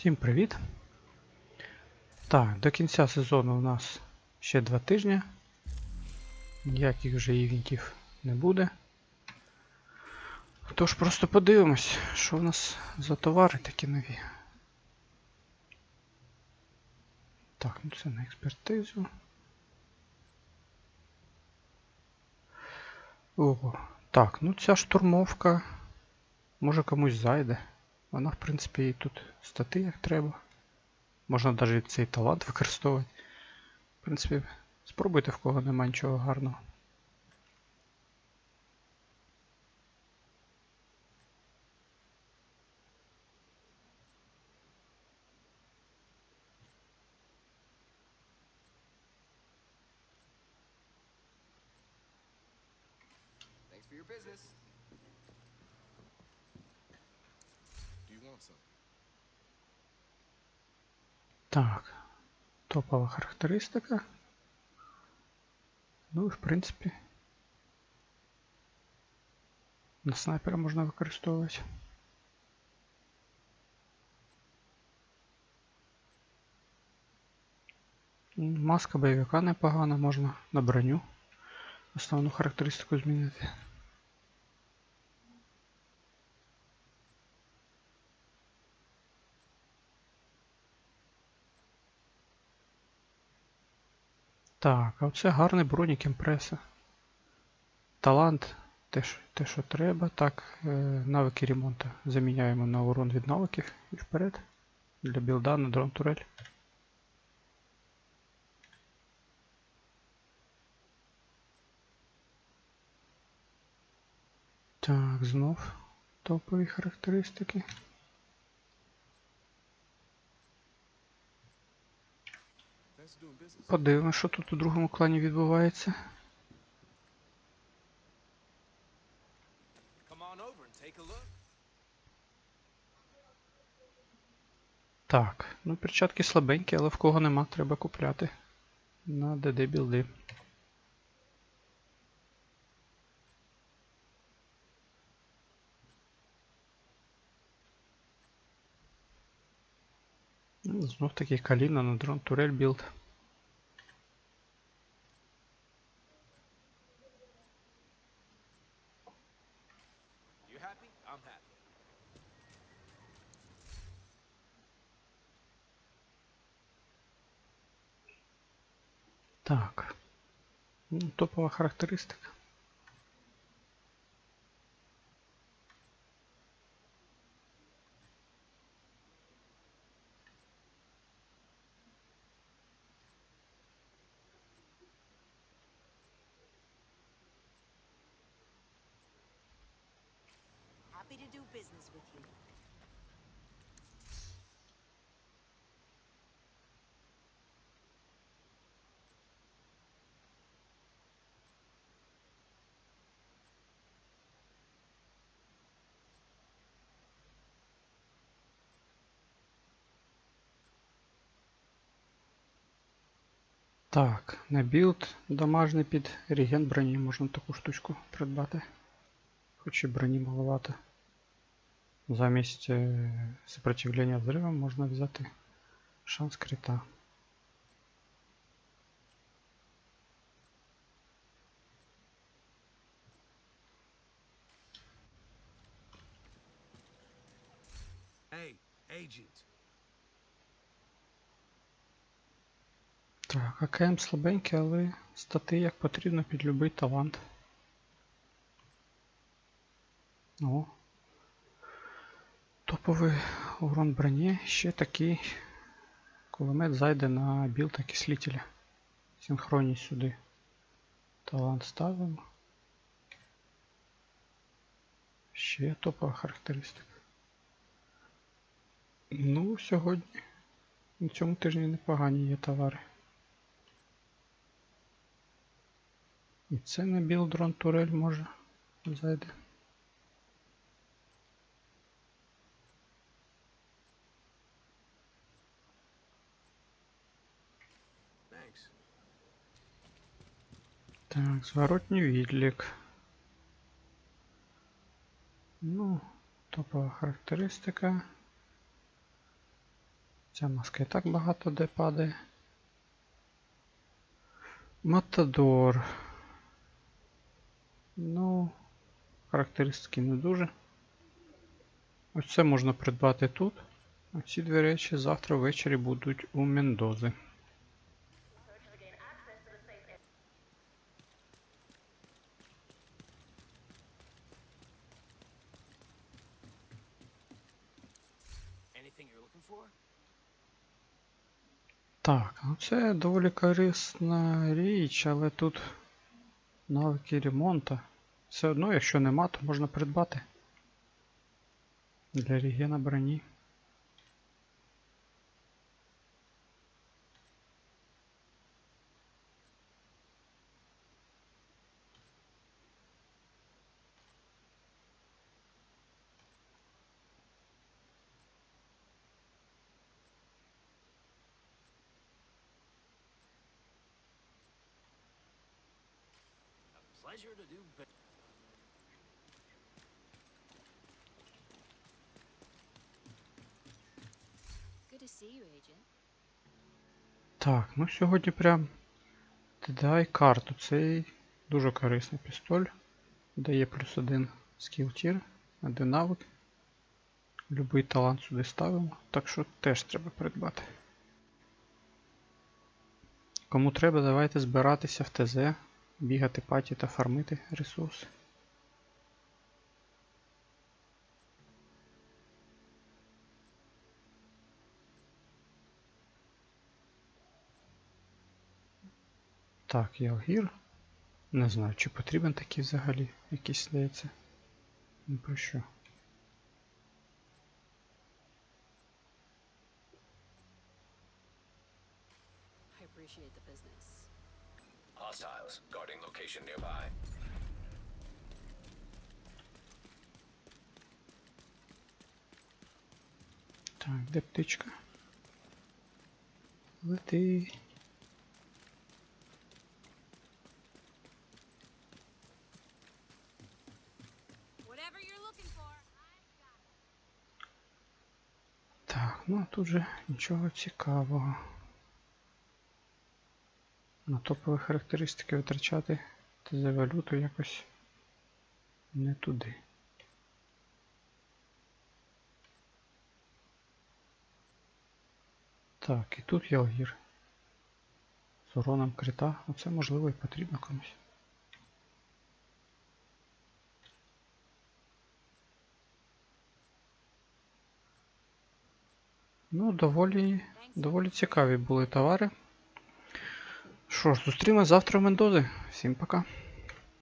Всім привіт! Так, до кінця сезону у нас ще два тижні. Ніяких вже івентів не буде. Тож просто подивимось, що в нас за товари такі нові. Так, ну це на експертизу. Ого. Так, ну ця штурмовка може комусь зайде. Вона, в принципі, і тут стати як треба. Можна навіть цей талант використовувати. В принципі, спробуйте в кого нема нічого гарного. Business. Some? Так. Топова характеристика. Ну і в принципі. На снайпера можна використовувати. Маска бойовика непогана, можна на броню. Основну характеристику змінити. Так, а оце гарний бронік імпреса. Талант те, що, те, що треба. Так, е, навики ремонту заміняємо на урон від навиків і вперед. Для білда на дрон турель. Так, знов топові характеристики. Thanks for doing business. Подивимось, що тут у другому клані відбувається. Так, ну перчатки слабенькі, але в кого нема, треба купляти. На ДД білди. Ну, Знов таки каліна на дрон турель білд. You happy? I'm happy. Так. Ну, топова характеристика. Так, на білд домашній під реген броні можна таку штучку придбати. Хоч і броні маловато. Замість е, сопротивлення взривам можна взяти шанс крита. Hey, agent. Так, АКМ слабенький, але стати як потрібно під любий талант. О. Топовий урон броні. Ще такий кулемет зайде на білд окислителя. Синхронність сюди. Талант ставимо. Ще топова характеристика. Ну, сьогодні на цьому тижні непогані є товари. І це на білдрон турель може зайде. Так, зворотній відлік. Ну, топова характеристика. Ця маска і так багато де падає. Матадор. Ну, характеристики не дуже. Ось це можна придбати тут. А ці дві речі завтра ввечері будуть у Мендози. Так, ну це доволі корисна річ, але тут навики ремонта. Все одно, якщо нема, то можна придбати. Для регіна броні. Pleasure to do business. Good to see you, Agent. Так, ну сьогодні прям дай карту. Цей дуже корисний пістоль. Дає плюс один скіл тір, один навик. Любий талант сюди ставимо, так що теж треба придбати. Кому треба, давайте збиратися в ТЗ, бігати паті та фармити ресурси. Так, Ялгір. Не знаю, чи потрібен такий взагалі якийсь здається. Ну про що? Hostiles guarding location nearby. Так, де птичка? Лети. Whatever you're looking for, Так, ну тут же нічого цікавого. На топові характеристики витрачати ТЗ валюту якось не туди. Так, і тут Ялгір. З уроном крита. Оце можливо і потрібно комусь. Ну, доволі, доволі цікаві були товари. Що ж, зустрінемось завтра в Мендози. Всім пока.